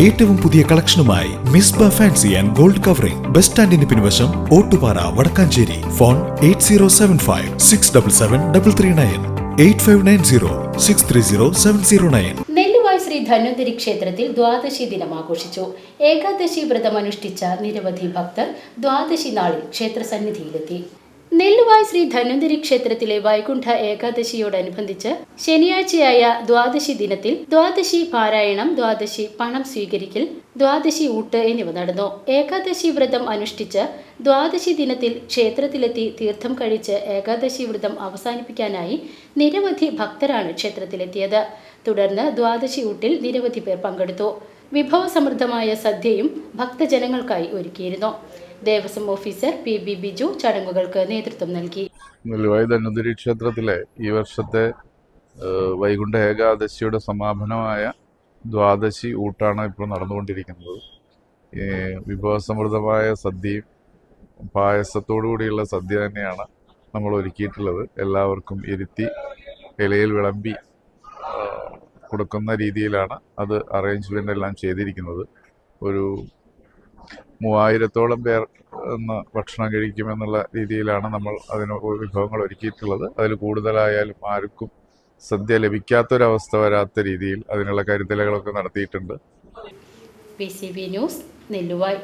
ഏറ്റവും പുതിയ കളക്ഷനുമായി Misba fancy and gold covering. Bus സ്റ്റാൻഡിന് പിൻവശം Ottupara Vadakkanchery. Phone eight zero seven five six double seven double three nine. Eight five nine zero six three zero seven zero nine. Sree Dhanvantari ക്ഷേത്രത്തിൽ ദ്വാദശി ദിനം ആഘോഷിച്ചു. ഏകാദശി വ്രതം അനുഷ്ഠിച്ച നിരവധി ഭക്തർ ദ്വാദശി നാളിൽ ക്ഷേത്രസന്നിധിയിലെത്തി. നെല്ലുവായ് ശ്രീ ധന്വന്തരി ക്ഷേത്രത്തിലെ വൈകുണ്ഠ ഏകാദശിയോടനുബന്ധിച്ച് ശനിയാഴ്ചയായ ദ്വാദശി ദിനത്തിൽ ദ്വാദശി പാരായണം ദ്വാദശി പണം സ്വീകരിക്കൽ ദ്വാദശി ഊട്ട് എന്നിവ നടന്നു. ഏകാദശി വ്രതം അനുഷ്ഠിച്ച് ദ്വാദശി ദിനത്തിൽ ക്ഷേത്രത്തിലെത്തി തീർത്ഥം കഴിച്ച് ഏകാദശി വ്രതം അവസാനിപ്പിക്കാനായി നിരവധി ഭക്തരാണ് ക്ഷേത്രത്തിലെത്തിയത്. തുടർന്ന് ദ്വാദശി ഊട്ടിൽ നിരവധി പേർ പങ്കെടുത്തു. വിഭവസമൃദ്ധമായ സദ്യയും ഭക്തജനങ്ങൾക്കായി ഒരുക്കിയിരുന്നു. Devaswom officer P B Biju ചടങ്ങുകൾക്ക് നേതൃത്വം നൽകി. ക്ഷേത്രത്തിലെ ഈ വർഷത്തെ വൈകുണ്ഠ ഏകാദശിയുടെ സമാപനമായ ദ്വാദശി ഊട്ടാണ് ഇപ്പോൾ നടന്നുകൊണ്ടിരിക്കുന്നത്. വിഭവസമൃദ്ധമായ സദ്യയും പായസത്തോടു കൂടിയുള്ള സദ്യ തന്നെയാണ് നമ്മൾ ഒരുക്കിയിട്ടുള്ളത്. എല്ലാവർക്കും ഇരുത്തി ഇലയിൽ വിളമ്പി കൊടുക്കുന്ന രീതിയിലാണ് അത് അറേഞ്ച്മെന്റ് എല്ലാം ചെയ്തിരിക്കുന്നത്. ഒരു മൂവായിരത്തോളം പേർ ഇന്ന് ഭക്ഷണം കഴിക്കുമെന്നുള്ള രീതിയിലാണ് നമ്മൾ അതിന് വിഭവങ്ങൾ ഒരുക്കിയിട്ടുള്ളത്. അതിൽ കൂടുതലായാലും ആർക്കും സദ്യ ലഭിക്കാത്തൊരവസ്ഥ വരാത്ത രീതിയിൽ അതിനുള്ള കരുതലുകളൊക്കെ നടത്തിയിട്ടുണ്ട്. P C B news Nelluvai.